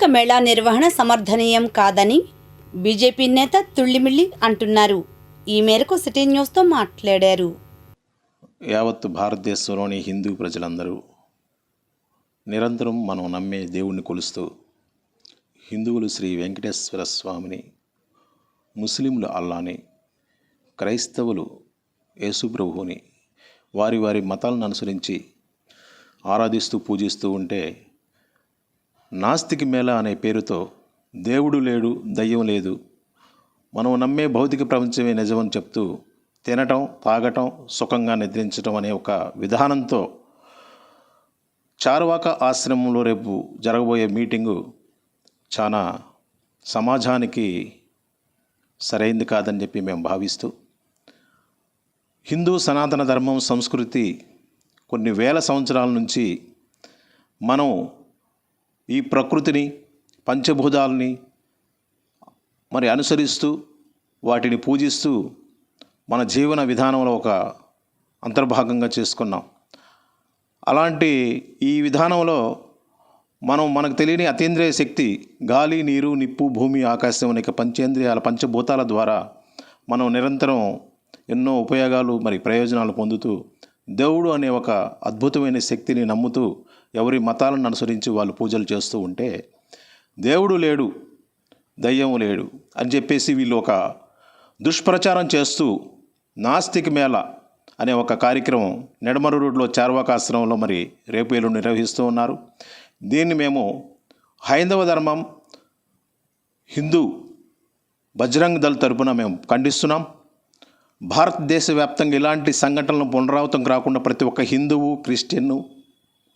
నాస్తిక మేళా నిర్వహణ సమర్థనీయం కాదని బీజేపీ నేత తుళ్ళిమిళ్ళి అంటున్నారు. ఈ మేరకు సిటీ న్యూస్తో మాట్లాడారు. యావత్తు భారతదేశంలోని హిందూ ప్రజలందరూ నిరంతరం మనం నమ్మే దేవుణ్ణి కొలుస్తూ హిందువులు శ్రీ వెంకటేశ్వర స్వామిని ముస్లింలు అల్లాని క్రైస్తవులు యేసుప్రభువుని వారి వారి మతాలను అనుసరించి ఆరాధిస్తూ పూజిస్తూ ఉంటే నాస్తికి మేళ అనే పేరుతో దేవుడు లేడు దయ్యం లేదు. మనం నమ్మే భౌతిక ప్రపంచమే నిజమని చెప్తూ తినటం తాగటం సుఖంగా నిద్రించటం అనే ఒక విధానంతో చారువాక ఆశ్రమంలో రేపు జరగబోయే మీటింగు చాలా సమాజానికి సరైంది కాదని చెప్పి మేము భావిస్తూ హిందూ సనాతన ధర్మం సంస్కృతి కొన్ని వేల సంవత్సరాల నుంచి మనం ఈ ప్రకృతిని పంచభూతాలని మరి అనుసరిస్తూ వాటిని పూజిస్తూ మన జీవన విధానంలో ఒక అంతర్భాగంగా చేసుకున్నాం. అలాంటి ఈ విధానంలో మనం మనకు తెలియని అతీంద్రియ శక్తి గాలి నీరు నిప్పు భూమి ఆకాశం అనేక పంచేంద్రియాల పంచభూతాల ద్వారా మనం నిరంతరం ఎన్నో ఉపయోగాలు మరి ప్రయోజనాలు పొందుతూ దేవుడు అనే ఒక అద్భుతమైన శక్తిని నమ్ముతూ ఎవరి మతాలను అనుసరించి వాళ్ళు పూజలు చేస్తూ ఉంటే దేవుడు లేడు దయ్యం లేడు అని చెప్పేసి వీళ్ళు ఒక దుష్ప్రచారం చేస్తూ నాస్తిక్ మేళ అనే ఒక కార్యక్రమం నెడమరు రోడ్లో చార్వాకాశ్రమంలో మరి రేపు ఏళ్ళు నిర్వహిస్తూ ఉన్నారు. దీన్ని మేము హైందవ ధర్మం హిందూ బజరంగ్ దళ్ తరపున మేము ఖండిస్తున్నాం. భారతదేశ వ్యాప్తంగా ఇలాంటి సంఘటనలు పునరావృతం కాకుండా ప్రతి ఒక్క హిందువు క్రిస్టియన్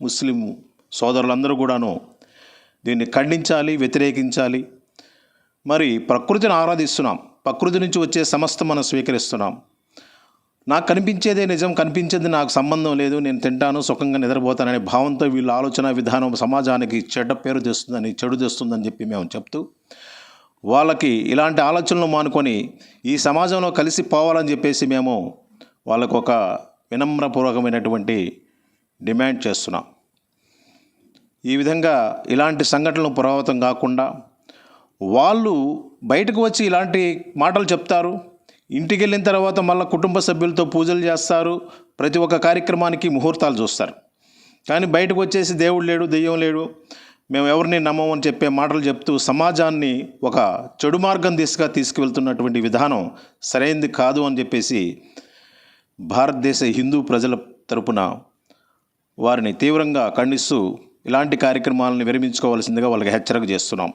ముస్లిం సోదరులందరూ కూడాను దీన్ని ఖండించాలి వ్యతిరేకించాలి. మరి ప్రకృతిని ఆరాధిస్తున్నాం. ప్రకృతి నుంచి వచ్చే సమస్త మనం స్వీకరిస్తున్నాం. నాకు కనిపించేదే నిజం కనిపించేది నాకు సంబంధం లేదు. నేను తింటాను సుఖంగా నిద్రపోతాననే భావంతో వీళ్ళ ఆలోచన విధానం సమాజానికి చెడ్డ పేరు తెస్తుందని చెడు తెస్తుందని చెప్పి మేము చెప్తూ వాళ్ళకి ఇలాంటి ఆలోచనలు మానుకొని ఈ సమాజంలో కలిసి పోవాలని చెప్పేసి మేము వాళ్ళకు ఒక వినమ్రపూర్వకమైనటువంటి డిమాండ్ చేస్తున్నాం. ఈ విధంగా ఇలాంటి సంఘటనలు ప్రభావితం కాకుండా వాళ్ళు బయటకు వచ్చి ఇలాంటి మాటలు చెప్తారు. ఇంటికి వెళ్ళిన తర్వాత మళ్ళీ కుటుంబ సభ్యులతో పూజలు చేస్తారు. ప్రతి ఒక్క కార్యక్రమానికి ముహూర్తాలు చూస్తారు. కానీ బయటకు వచ్చేసి దేవుడు లేడు దెయ్యం లేడు. మేము ఎవరిని నమ్మమని చెప్పే మాటలు చెప్తూ సమాజాన్ని ఒక చెడు మార్గం దిశగా తీసుకువెళ్తున్నటువంటి విధానం సరైంది కాదు అని చెప్పేసి భారతదేశ హిందూ ప్రజల తరపున వారిని తీవ్రంగా ఖండిస్తూ ఇలాంటి కార్యక్రమాలను విరమించుకోవాల్సిందిగా వాళ్ళకి హెచ్చరిక చేస్తున్నాం.